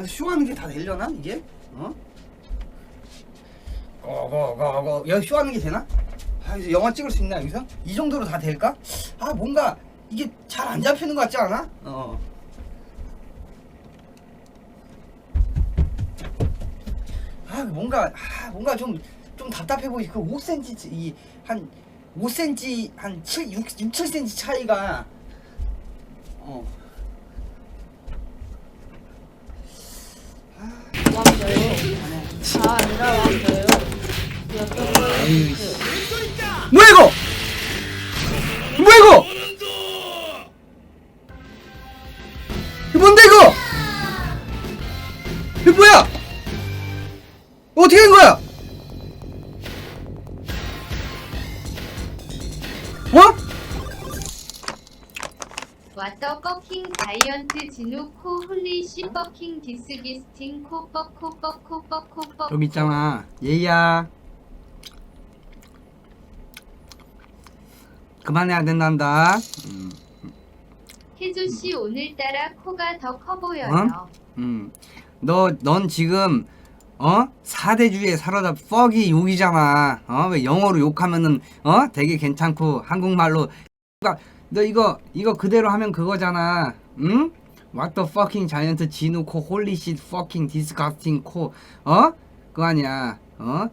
여기서 쇼하는 게 다 되려나 이게? 어? 고고고고 여기 쇼하는 게 되나? 아 여기서 영화 찍을 수 있나 여기서? 이 정도로 다 될까? 아 뭔가 이게 잘 안 잡히는 것 같지 않아? 어. 아 뭔가 아 뭔가 좀 좀 답답해 보이 그 5cm 이한 5cm 한 7, 6, 6 7cm 차이가 어 왕자요. 뭐야 이거? 뭐야? 이거 뭔데 이거? 이거 뭐야? 어떻게 된 거야? 왓더 버킹 자이언트 진우 코 홀리 씨 버킹 디스기스팅 코 버코 버코 버코 버코 여기 있잖아 얘야 그만해야 된단다 음, 혜주 씨 오늘따라 코가 더 커 보여요. 음. 너, 넌 지금, 어? 사대주의에 사로잡 퍽이 욕이잖아. 어? 왜 영어로 욕하면은, 어? 되게 괜찮고, 한국말로, 너 이거, 이거 그대로 하면 그거잖아. 응? What the fucking giant 진우 코, holy shit fucking disgusting 코, 어? 그거 아니야. 어?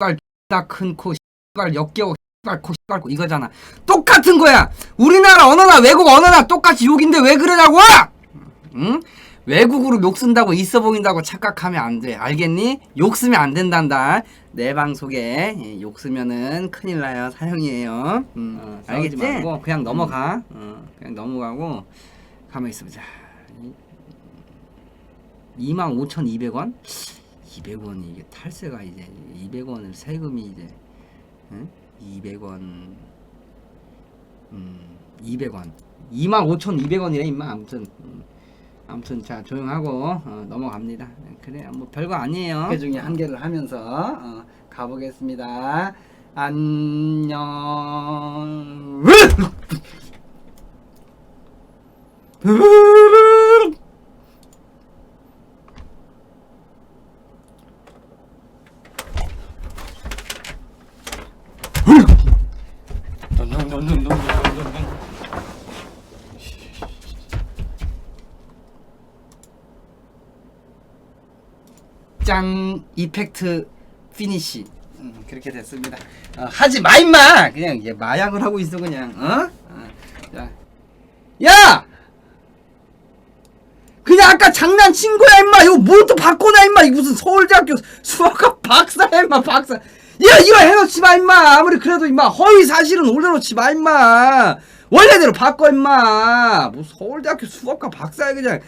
씨발, 다큰 코, 씨발, 역겨워, 씨발, 코, 씨발, 코, 이거잖아. 똑같은 거야! 우리나라 언어나 외국 언어나 똑같이 욕인데 왜 그러냐고! 응? 외국으로 욕 쓴다고 있어 보인다고 착각하면 안 돼. 알겠니? 욕 쓰면 안 된단다. 내 방송에 예, 욕 쓰면은 큰일 나요. 사형이에요. 음, 어, 알겠지? 말고 그냥 넘어가. 어, 그냥 넘어가고 가만히 있어보자. 25,200원? 200원이 이게 탈세가 이제 200원을 세금이 이제 응? 200원 음 200원 25,200원이래 임마 아무튼 음. 아무튼 자 조용하고 어, 넘어갑니다. 그래 뭐 별거 아니에요. 그 중에 한 개를 하면서 어, 가보겠습니다. 안녕. 짠 이펙트 피니시. 음, 그렇게 됐습니다. 어, 하지 마 임마! 그냥 이제 마약을 하고 있어 그냥 어? 어, 자. 야! 그냥 아까 장난친 거야 임마! 이거 뭘 또 바꿔놔 임마! 이거 무슨 서울대학교 수학과 박사야 임마 박사! 야 이거 해놓지 마 임마! 아무리 그래도 임마! 허위 사실은 올려놓지 마 임마! 원래대로 바꿔 임마! 뭐 서울대학교 수학과 박사야 그냥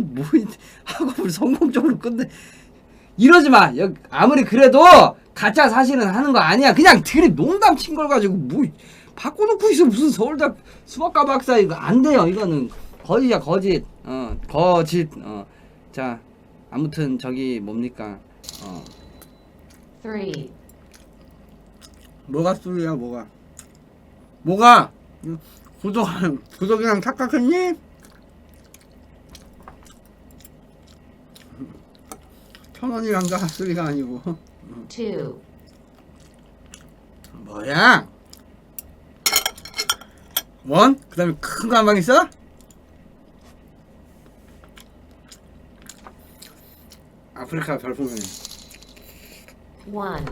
뭐 학업을 성공적으로 끝내 이러지 마. 여- 아무리 그래도 가짜 사실은 하는 거 아니야. 그냥 드립 농담 친 걸 가지고 뭐 바꿔놓고 있어 무슨 서울대 수학과 박사 이거 안 돼요. 이거는 거짓이야 거짓. 어 거짓. 어자 아무튼 저기 뭡니까 어 Three. 뭐가 소리야 뭐가 뭐가 구독 구독이랑 착각했니? 천 원이란가 소리가 아니고 Two. 뭐야? 원? 그 다음에 큰 가방 있어? 아프리카 별풍선 One.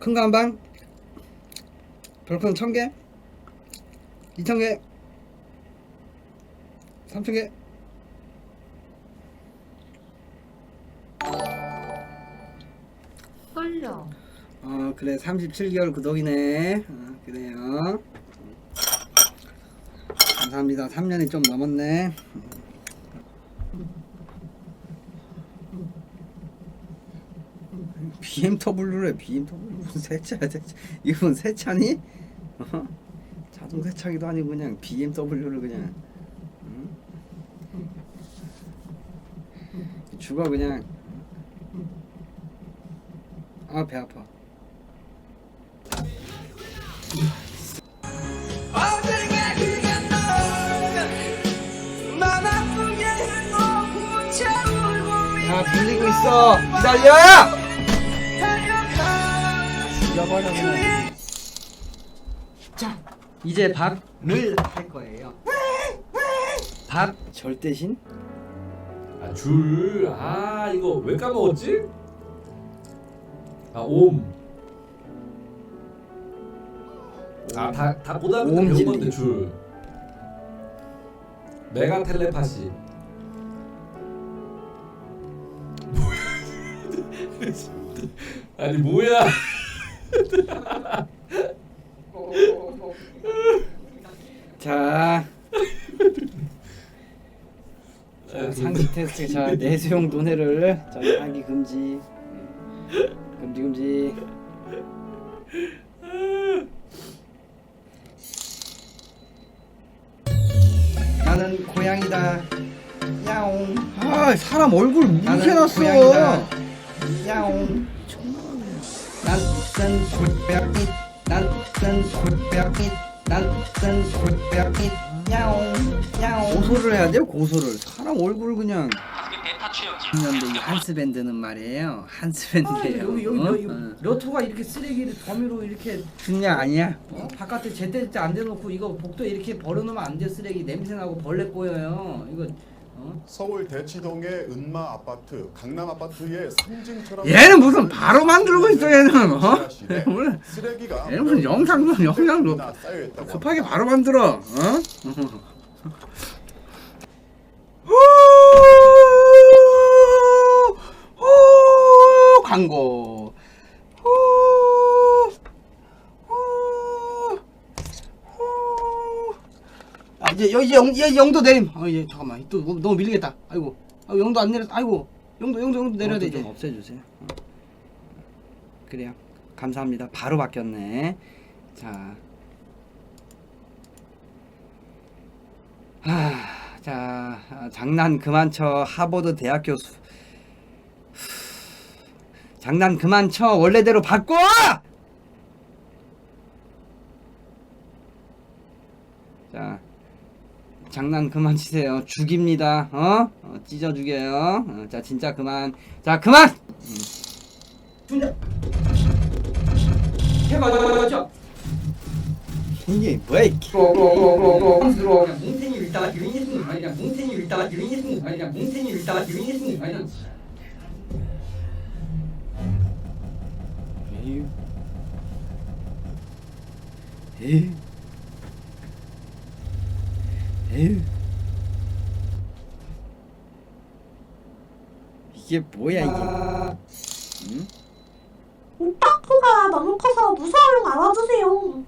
큰 가방 별풍선 천 개 이천 개 삼천 개 홀로. 어 그래 37개월 구독이네 어, 그래요 감사합니다 3년이 좀 넘었네 BMW래 BMW 무슨 세차야 세차 이건 세차니? 어? 자동 세차기도 아니고 그냥 BMW를 그냥 응? 죽어 그냥 아 배 아파. 아프게 해도 있어. 기다려! 죽여버려 그냥 자 이제 밥을 할 거예요. 밥 절대신? 아, 줄. 아, 이거 왜 까먹었지? 아, 옴. 아, 다, 다 고등학교 때옴 배운. 건데, 줄. 메가 텔레파시. 뭐야? 아니, 뭐야? 자, 자 상식 테스트 자 내수용 도네를 자 하기 금지 금지. 나는 고양이다. 야옹. 아 사람 얼굴 무게 났어? 야옹. 난난 고양이 난난 고양이 난난 고양이 야옹 야옹. 고소를 해야 돼요 고소를. 사람 얼굴 그냥 근데 이 한스밴드는 말이에요 한스밴드예요 여기 여기 어? 여기 어. 러터가 이렇게 쓰레기를 더미로 이렇게 그냥 아니야 어? 바깥에 제때 제때 안 대놓고 이거 복도에 이렇게 버려놓으면 안 돼 쓰레기 냄새 나고 벌레 꼬여요 이거 어? 서울 대치동의 은마 아파트, 강남 아파트의 상징처럼 얘는 무슨 바로 만들고 있어 얘는 어? 지하실에 오늘 쓰레기가 얘는 무슨 영상도 영상도 나 쌓여 있다고 급하게 바로 만들어 어? 광고. 아 이제 여기 영, 여 영도 내림. 어 이제 잠깐만. 또 너무- 너무 밀리겠다. 아이고. 아 영도 안 내렸 아이고. 영도 영도 영도 내려야 돼 이제. 좀 없애주세요. 어. 그래요. 감사합니다. 바로 바뀌었네. 자. 하, 자 아, 장난 그만 쳐. 하버드 대학교 수 장난 그만 쳐. 원래대로 바꿔! 자 장난 그만 치세요. 죽입니다. 어, 어 찢어 죽여요. 어, 자 진짜 그만. 자 그만! 이게 뭐야 이게? 들어와 그냥 뭉탱이 읽다가 유인했는 거 아니야. 뭉탱이 읽다가 유인했는 거 아니야. 뭉탱이 읽다가 유인했는 거 아니야. 에휴. 에휴. 에휴. 이게 뭐야 이게? 응? 코가 너무 커서 무서워요 나와주세요.